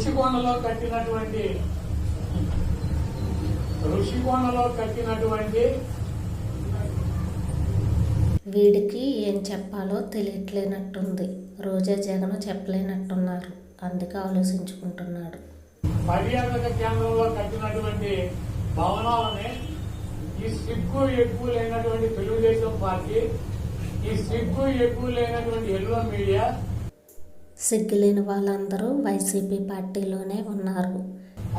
ఋషికొండలో కట్టినటువంటి ఋషికొండలో కట్టినటువంటి వీడికి ఏం చెప్పాలో తెలియట్లేనట్టుంది. రోజా జగన్ చెప్పలేనట్టున్నారు. అందుకే ఆలోచించుకుంటున్నాడు. పర్యాటక కేంద్రంలో కట్టినటువంటి భవనాలని ఈ సిగ్గు ఎక్కువ లేనటువంటి తెలుగుదేశం పార్టీ ఈ సిగ్గు ఎక్కువ లేనటువంటి ఎల్లో మీడియా సిగ్గులేని వాళ్ళందరూ వైసీపీ పార్టీలోనే ఉన్నారు.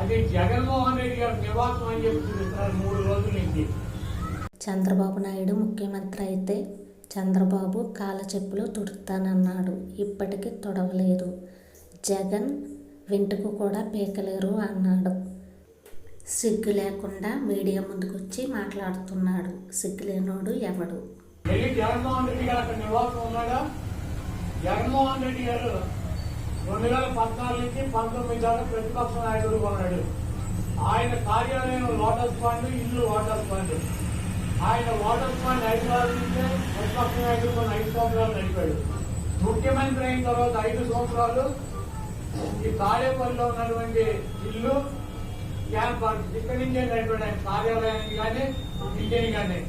అది జగన్మోహన్ రెడ్డి గారి నివాసం అని చెప్పి చూపిస్తున్నారు మూడు రోజుల నుంచి. చంద్రబాబు నాయుడు ముఖ్యమంత్రి అయితే చంద్రబాబు కాల చెప్పులు తుడుతానన్నాడు. ఇప్పటికీ తొడవలేదు. జగన్ వెంటుకు కూడా పీకలేరు అన్నాడు. సిగ్గు లేకుండా మీడియా ముందుకొచ్చి మాట్లాడుతున్నాడు. సిగ్గులేనోడు ఎవడు? వెళ్ళి జగన్మోహన్ రెడ్డి గారు నివాసం ఉన్నాడా? జగన్మోహన్ రెడ్డి గారు రెండు వేల పద్నాలుగు నుంచి పంతొమ్మిది దాకా ప్రతిపక్ష నాయకుడుగా ఉన్నాడు. ఆయన కార్యాలయం లోటస్ ఫండ్ ఇల్లు వాటర్స్ ఫండ్. ఆయన వాటర్స్ ఫండ్ హైదరాబాద్ నుంచే ప్రతిపక్ష నాయకుడు కొన్ని ఐదు సంవత్సరాలు నడిపాడు. ముఖ్యమంత్రి అయిన తర్వాత ఐదు సంవత్సరాలు ఈ తాడేపల్లిలో ఉన్నటువంటి ఇల్లు క్యాంప్ ఇక్కడి నుంచే నడిపాడు ఆయన కార్యాలయానికి కానీ ఇంటిని కానీ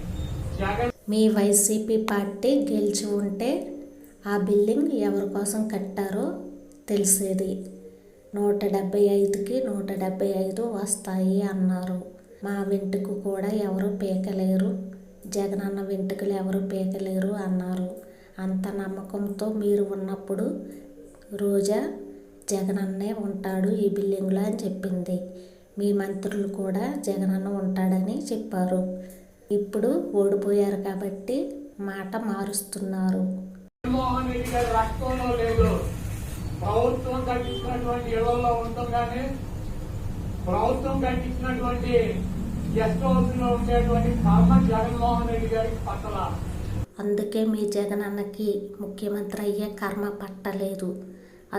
జగన్ మీ వైసీపీ పార్టీ గెలిచి ఉంటే ఆ బిల్డింగ్ ఎవరి కోసం కట్టారో తెలిసేది. నూట డెబ్బై ఐదుకి నూట డెబ్బై ఐదు వస్తాయి అన్నారు. మా వెంటుకు కూడా ఎవరు పీకలేరు. జగనన్న వెంటుకలు ఎవరు పీకలేరు అన్నారు. అంత నమ్మకంతో మీరు ఉన్నప్పుడు రోజా జగనన్నే ఉంటాడు ఈ బిల్డింగ్లో అని చెప్పింది. మీ మంత్రులు కూడా జగనన్న ఉంటాడని చెప్పారు. ఇప్పుడు ఓడిపోయారు కాబట్టి మాట మారుస్తున్నారు. జగన్మోహన్ రెడ్డి గారి రక్తంలో లేదు. ప్రభుత్వం కట్టించినటువంటి ఇళ్ళలో ఉండటం కానీ ప్రభుత్వం కట్టించినటువంటి గెస్ట్ హౌస్లో ఉండేటువంటి కర్మ జగన్మోహన్ రెడ్డి గారికి పట్టల. అందుకే మీ జగనన్నకి ముఖ్యమంత్రి అయ్యే కర్మ పట్టలేదు.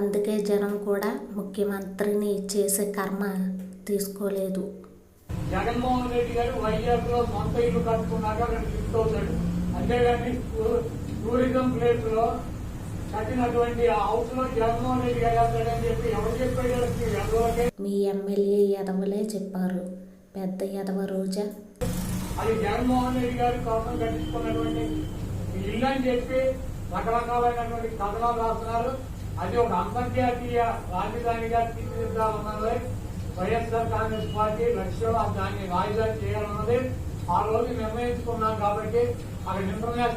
అందుకే జనం కూడా ముఖ్యమంత్రిని చేసే కర్మ తీసుకోలేదు. జగన్మోహన్ రెడ్డి గారు వైజాగ్లో సొంత ఇల్లు కట్టుకున్నాక అక్కడ షిఫ్ట్ అవుతాడు. అంతేగాని టూరిజం ప్లేస్లో కట్టినటువంటి హౌస్లో జగన్మోహన్ రెడ్డి గారు చెప్పి ఎవరు చెప్పాడు ఎవరికే మీ ఎమ్మెల్యే ఎదవలే చెప్పారు. పెద్ద ఎదవ రోజా. అది జగన్మోహన్ రెడ్డి గారి కోసం కట్టించుకున్నటువంటి ఇల్లు అని చెప్పి రకరకాలైనటువంటి కథనాలు రాస్తున్నారు. అది ఒక అంతర్జాతీయ రాజధానిగా తీర్చిదిద్దాలన్నది వైఎస్ఆర్ కాంగ్రెస్ పార్టీ లక్ష్యం దాన్ని రాజధాని చేయాలన్నది ఆ రోజు నిర్ణయించుకున్నాం కాబట్టి అక్కడ ఇంటర్నేషనల్